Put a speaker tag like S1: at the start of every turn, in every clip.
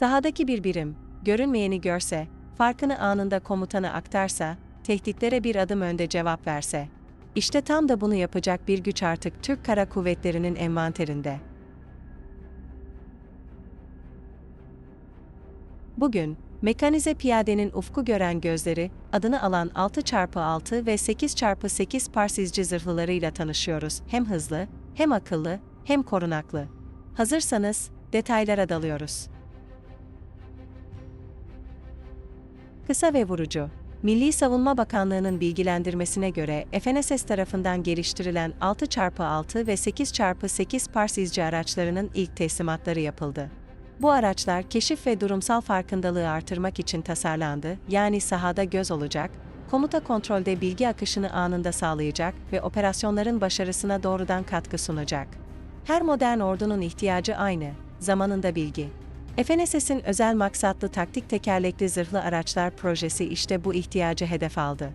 S1: Sahadaki bir birim, görünmeyeni görse, farkını anında komutana aktarsa, tehditlere bir adım önde cevap verse. İşte tam da bunu yapacak bir güç artık Türk Kara Kuvvetleri'nin envanterinde. Bugün, mekanize piyadenin ufku gören gözleri, adını alan 6x6 ve 8x8 parsizci zırhlılarıyla tanışıyoruz. Hem hızlı, hem akıllı, hem korunaklı. Hazırsanız, detaylara dalıyoruz. Kısa ve vurucu. Milli Savunma Bakanlığı'nın bilgilendirmesine göre FNSS tarafından geliştirilen 6x6 ve 8x8 parsizci araçlarının ilk teslimatları yapıldı. Bu araçlar keşif ve durumsal farkındalığı artırmak için tasarlandı, yani sahada göz olacak, komuta kontrolde bilgi akışını anında sağlayacak ve operasyonların başarısına doğrudan katkı sunacak. Her modern ordunun ihtiyacı aynı, zamanında bilgi. FNSS'in özel maksatlı taktik tekerlekli zırhlı araçlar projesi işte bu ihtiyacı hedef aldı.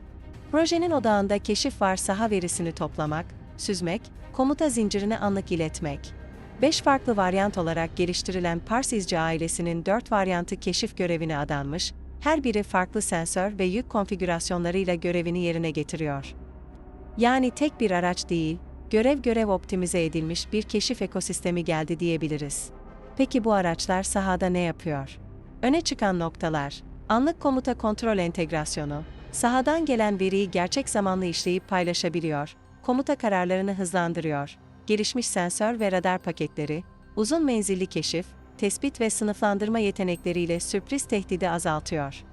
S1: Projenin odağında keşif var saha verisini toplamak, süzmek, komuta zincirine anlık iletmek. 5 farklı varyant olarak geliştirilen Parsizci ailesinin 4 varyantı keşif görevine adanmış, her biri farklı sensör ve yük konfigürasyonlarıyla görevini yerine getiriyor. Yani tek bir araç değil, görev görev optimize edilmiş bir keşif ekosistemi geldi diyebiliriz. Peki bu araçlar sahada ne yapıyor? Öne çıkan noktalar, anlık komuta kontrol entegrasyonu, sahadan gelen veriyi gerçek zamanlı işleyip paylaşabiliyor, komuta kararlarını hızlandırıyor, gelişmiş sensör ve radar paketleri, uzun menzilli keşif, tespit ve sınıflandırma yetenekleriyle sürpriz tehdidi azaltıyor.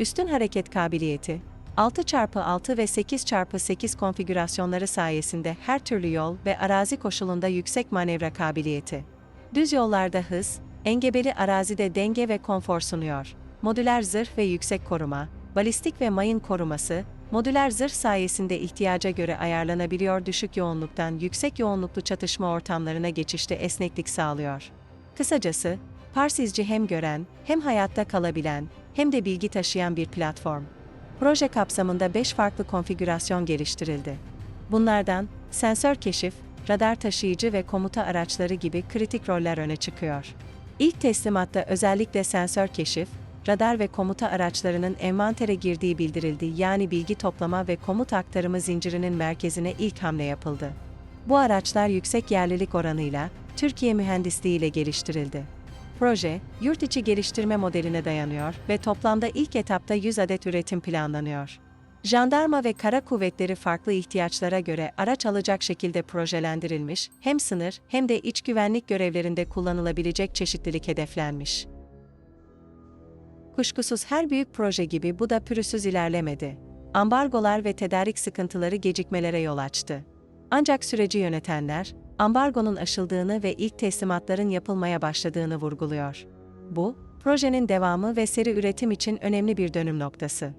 S1: Üstün hareket kabiliyeti, 6x6 ve 8x8 konfigürasyonları sayesinde her türlü yol ve arazi koşulunda yüksek manevra kabiliyeti. Düz yollarda hız, engebeli arazide denge ve konfor sunuyor. Modüler zırh ve yüksek koruma, balistik ve mayın koruması, modüler zırh sayesinde ihtiyaca göre ayarlanabiliyor düşük yoğunluktan yüksek yoğunluklu çatışma ortamlarına geçişte esneklik sağlıyor. Kısacası, Parsizci hem gören, hem hayatta kalabilen, hem de bilgi taşıyan bir platform. Proje kapsamında 5 farklı konfigürasyon geliştirildi. Bunlardan sensör keşif, radar taşıyıcı ve komuta araçları gibi kritik roller öne çıkıyor. İlk teslimatta özellikle sensör keşif, radar ve komuta araçlarının envantere girdiği bildirildi yani bilgi toplama ve komut aktarımı zincirinin merkezine ilk hamle yapıldı. Bu araçlar yüksek yerlilik oranıyla, Türkiye mühendisliğiyle geliştirildi. Proje, yurt içi geliştirme modeline dayanıyor ve toplamda ilk etapta 100 adet üretim planlanıyor. Jandarma ve kara kuvvetleri farklı ihtiyaçlara göre araç alacak şekilde projelendirilmiş, hem sınır hem de iç güvenlik görevlerinde kullanılabilecek çeşitlilik hedeflenmiş. Kuşkusuz her büyük proje gibi bu da pürüzsüz ilerlemedi. Ambargolar ve tedarik sıkıntıları gecikmelere yol açtı. Ancak süreci yönetenler, ambargonun aşıldığını ve ilk teslimatların yapılmaya başladığını vurguluyor. Bu, projenin devamı ve seri üretim için önemli bir dönüm noktası.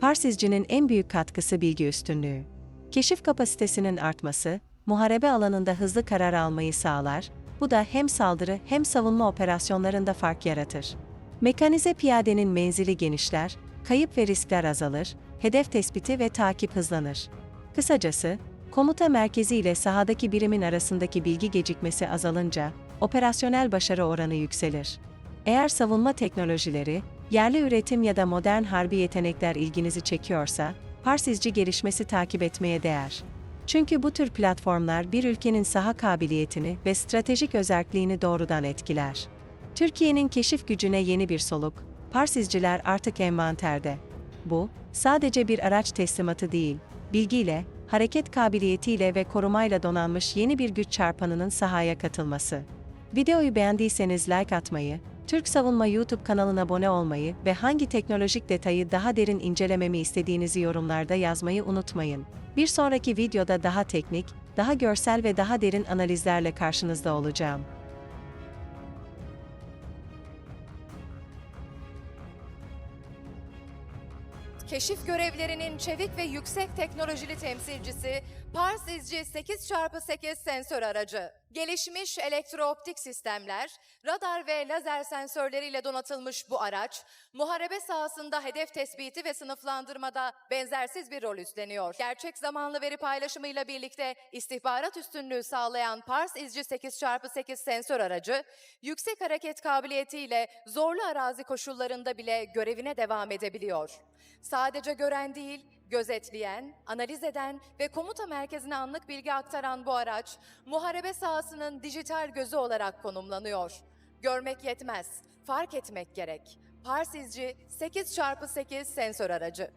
S1: Parsizci'nin en büyük katkısı bilgi üstünlüğü. Keşif kapasitesinin artması, muharebe alanında hızlı karar almayı sağlar, bu da hem saldırı hem savunma operasyonlarında fark yaratır. Mekanize piyadenin menzili genişler, kayıp ve riskler azalır, hedef tespiti ve takip hızlanır. Kısacası, komuta merkezi ile sahadaki birimin arasındaki bilgi gecikmesi azalınca, operasyonel başarı oranı yükselir. Eğer savunma teknolojileri, yerli üretim ya da modern harbi yetenekler ilginizi çekiyorsa, Parsizci gelişmesi takip etmeye değer. Çünkü bu tür platformlar bir ülkenin saha kabiliyetini ve stratejik özelliğini doğrudan etkiler. Türkiye'nin keşif gücüne yeni bir soluk, Parsizciler artık envanterde. Bu, sadece bir araç teslimatı değil, bilgiyle, hareket kabiliyetiyle ve korumayla donanmış yeni bir güç çarpanının sahaya katılması. Videoyu beğendiyseniz like atmayı, Türk Savunma YouTube kanalına abone olmayı ve hangi teknolojik detayı daha derin incelememi istediğinizi yorumlarda yazmayı unutmayın. Bir sonraki videoda daha teknik, daha görsel ve daha derin analizlerle karşınızda olacağım.
S2: Keşif görevlerinin çevik ve yüksek teknolojili temsilcisi Pars izci 8x8 sensör aracı. Gelişmiş elektrooptik sistemler, radar ve lazer sensörleriyle donatılmış bu araç, muharebe sahasında hedef tespiti ve sınıflandırmada benzersiz bir rol üstleniyor. Gerçek zamanlı veri paylaşımıyla birlikte istihbarat üstünlüğü sağlayan Pars izci 8x8 sensör aracı, yüksek hareket kabiliyetiyle zorlu arazi koşullarında bile görevine devam edebiliyor. Sadece gören değil, gözetleyen, analiz eden ve komuta merkezine anlık bilgi aktaran bu araç, muharebe sahasının dijital gözü olarak konumlanıyor. Görmek yetmez, fark etmek gerek. Pars izci 8x8 sensör aracı.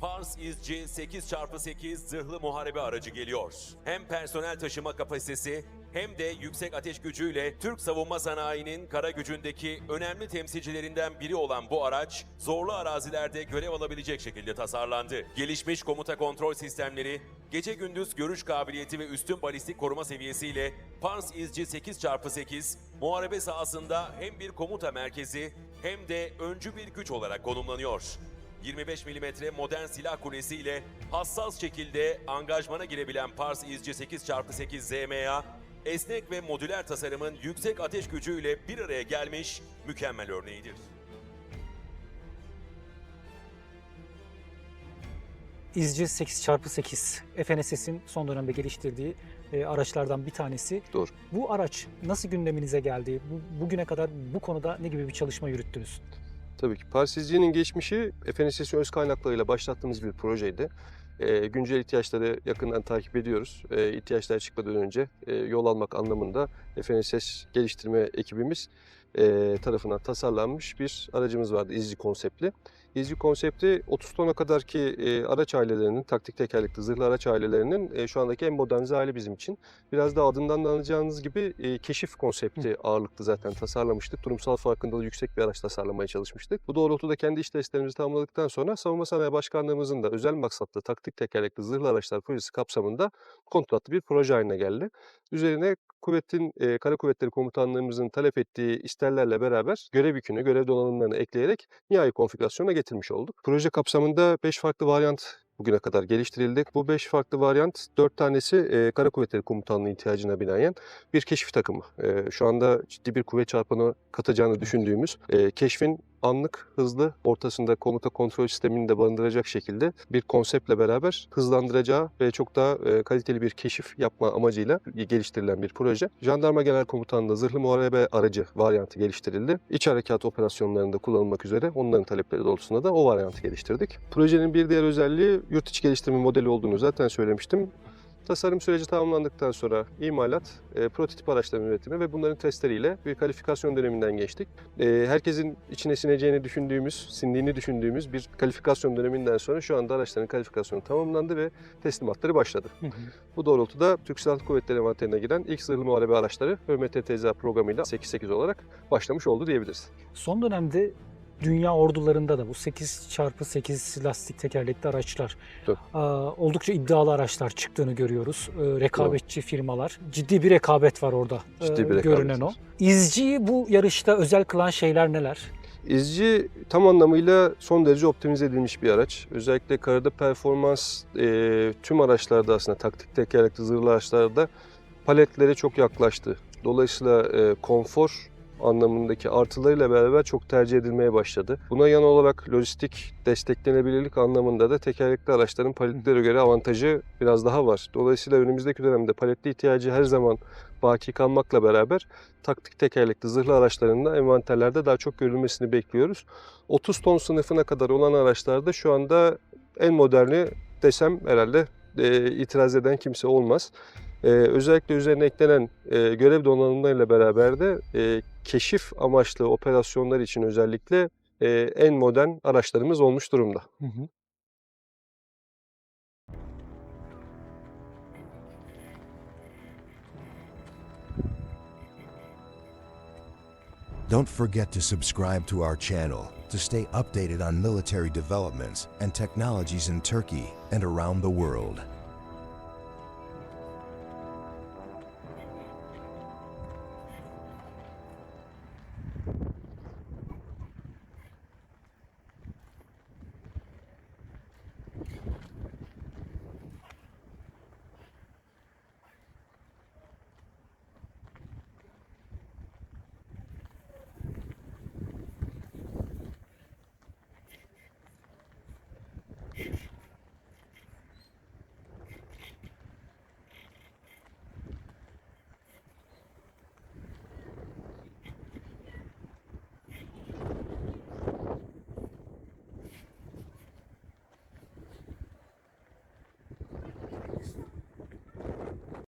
S3: Pars İzci 8x8 zırhlı muharebe aracı geliyor. Hem personel taşıma kapasitesi hem de yüksek ateş gücüyle Türk savunma sanayinin kara gücündeki önemli temsilcilerinden biri olan bu araç, zorlu arazilerde görev alabilecek şekilde tasarlandı. Gelişmiş komuta kontrol sistemleri, gece gündüz görüş kabiliyeti ve üstün balistik koruma seviyesiyle Pars İzci 8x8 muharebe sahasında hem bir komuta merkezi hem de öncü bir güç olarak konumlanıyor. 25 mm modern silah kulesi ile hassas şekilde angajmana girebilen Pars İzci 8x8 ZMA, esnek ve modüler tasarımın yüksek ateş gücüyle bir araya gelmiş mükemmel örneğidir.
S4: İzci 8x8 FNSS'in son dönemde geliştirdiği e, araçlardan bir tanesi.
S5: Doğru.
S4: Bu araç nasıl gündeminize geldi? Bu, bugüne kadar bu konuda ne gibi bir çalışma yürüttünüz?
S5: Tabii ki Parsizci'nin geçmişi FNSS öz kaynaklarıyla başlattığımız bir projeydi. Ee, güncel ihtiyaçları yakından takip ediyoruz. Ee, ihtiyaçlar çıkmadan önce e, yol almak anlamında FNSS geliştirme ekibimiz e, tarafından tasarlanmış bir aracımız vardı izci konseptli. İzci konsepti 30 tona kadar ki e, araç ailelerinin, taktik tekerlekli zırhlı araç ailelerinin e, şu andaki en modernize hali bizim için. Biraz da adından da anlayacağınız gibi e, keşif konsepti ağırlıklı zaten tasarlamıştık. Durumsal farkındalığı yüksek bir araç tasarlamaya çalışmıştık. Bu doğrultuda kendi iş testlerimizi tamamladıktan sonra Savunma Sanayi Başkanlığımızın da özel maksatlı taktik tekerlekli zırhlı araçlar projesi kapsamında kontratlı bir proje haline geldi. Üzerine kuvvetin, e, Kara Kuvvetleri Komutanlığımızın talep ettiği isterlerle beraber görev yükünü, görev donanımlarını ekleyerek nihai konfigürasyona getirmiş olduk. Proje kapsamında 5 farklı varyant bugüne kadar geliştirildi. Bu 5 farklı varyant 4 tanesi e, Kara Kuvvetleri Komutanlığı ihtiyacına binaen bir keşif takımı. E, şu anda ciddi bir kuvvet çarpanı katacağını düşündüğümüz e, keşfin anlık, hızlı, ortasında komuta kontrol sistemini de barındıracak şekilde bir konseptle beraber hızlandıracağı ve çok daha e, kaliteli bir keşif yapma amacıyla geliştirilen bir proje. Jandarma Genel Komutanlığı zırhlı muharebe aracı varyantı geliştirildi. İç harekat operasyonlarında kullanılmak üzere onların talepleri doğrultusunda da o varyantı geliştirdik. Projenin bir diğer özelliği yurt içi geliştirme modeli olduğunu zaten söylemiştim. Tasarım süreci tamamlandıktan sonra imalat, e, prototip araçların üretimi ve bunların testleriyle bir kalifikasyon döneminden geçtik. E, herkesin içine sineceğini düşündüğümüz, sindiğini düşündüğümüz bir kalifikasyon döneminden sonra şu anda araçların kalifikasyonu tamamlandı ve teslimatları başladı.
S4: Hı hı.
S5: Bu doğrultuda Türk Silahlı Kuvvetleri envanterine giren ilk zırhlı muharebe araçları ÖMTTZ programıyla 8.8 olarak başlamış oldu diyebiliriz.
S4: Son dönemde dünya ordularında da bu 8x8 lastik tekerlekli araçlar
S5: Tabii.
S4: aa, oldukça iddialı araçlar çıktığını görüyoruz. Ee, rekabetçi firmalar. Ciddi bir rekabet var orada.
S5: Ciddi
S4: ee,
S5: bir rekabet
S4: görünen o. İzciyi bu yarışta özel kılan şeyler neler?
S5: İzci tam anlamıyla son derece optimize edilmiş bir araç. Özellikle karada performans e, tüm araçlarda aslında taktik tekerlekli zırhlı araçlarda paletlere çok yaklaştı. Dolayısıyla e, konfor anlamındaki artılarıyla beraber çok tercih edilmeye başladı. Buna yan olarak lojistik desteklenebilirlik anlamında da tekerlekli araçların paletlere göre avantajı biraz daha var. Dolayısıyla önümüzdeki dönemde paletli ihtiyacı her zaman baki kalmakla beraber taktik tekerlekli zırhlı araçlarında envanterlerde daha çok görülmesini bekliyoruz. 30 ton sınıfına kadar olan araçlarda şu anda en moderni desem herhalde e, itiraz eden kimse olmaz. E, özellikle üzerine eklenen e, görev donanımlarıyla beraber de e, keşif amaçlı operasyonlar için özellikle e, en modern araçlarımız olmuş durumda.
S4: Hı hı.
S6: Don't forget to subscribe to our channel to stay updated on military developments and technologies in Turkey and around the world.